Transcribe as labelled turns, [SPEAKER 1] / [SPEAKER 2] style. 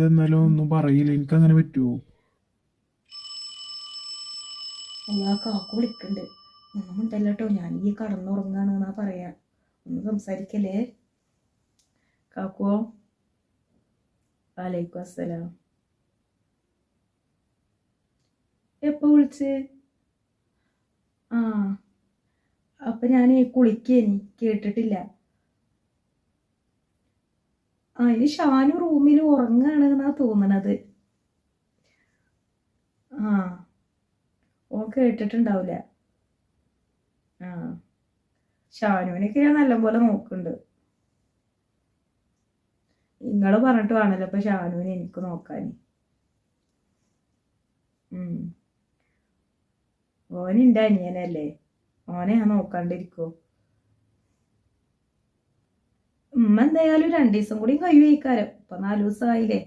[SPEAKER 1] ചെയ്തെന്നാലും ഒന്നും പറയില്ല. എനിക്ക് അങ്ങനെ പറ്റുമോ
[SPEAKER 2] അല്ലാ കാക്കു വിളിക്കണ്ട്. ഒന്നുമുണ്ടല്ലോ ഞാൻ ഈ കടന്നുറങ്ങാണ് എന്നാ പറയാ. ഒന്ന് സംസാരിക്കല്ലേ? കാക്കുവോ വാലൈക്കും അസ്സലാം. എപ്പോ വിളിച്ച്? ആ. അപ്പൊ ഞാൻ കുളിക്കേനി. കേട്ടിട്ടില്ല. ആ ഇനി ഷാനു റൂമിൽ ഉറങ്ങാണ് എന്നാ തോന്നണത്. ആ ഓൻ കേട്ടിട്ടുണ്ടാവില്ല ആ ഷാനുവിനൊക്കെ ഞാൻ നല്ലപോലെ നോക്കുന്നുണ്ട്. നിങ്ങൾ പറഞ്ഞിട്ട് വേണമല്ലോ ഇപ്പൊ ഷാനുവിനെ എനിക്ക് നോക്കാൻ. ഓൻ എന്റെ അനിയനല്ലേ? ഓനെ ഞാൻ നോക്കാണ്ടിരിക്കോ? ഉമ്മ എന്തായാലും രണ്ടു ദിവസം കൂടി കഴിവയിക്കാരം ഇപ്പൊ നാലു ദിവസമായില്ലേ.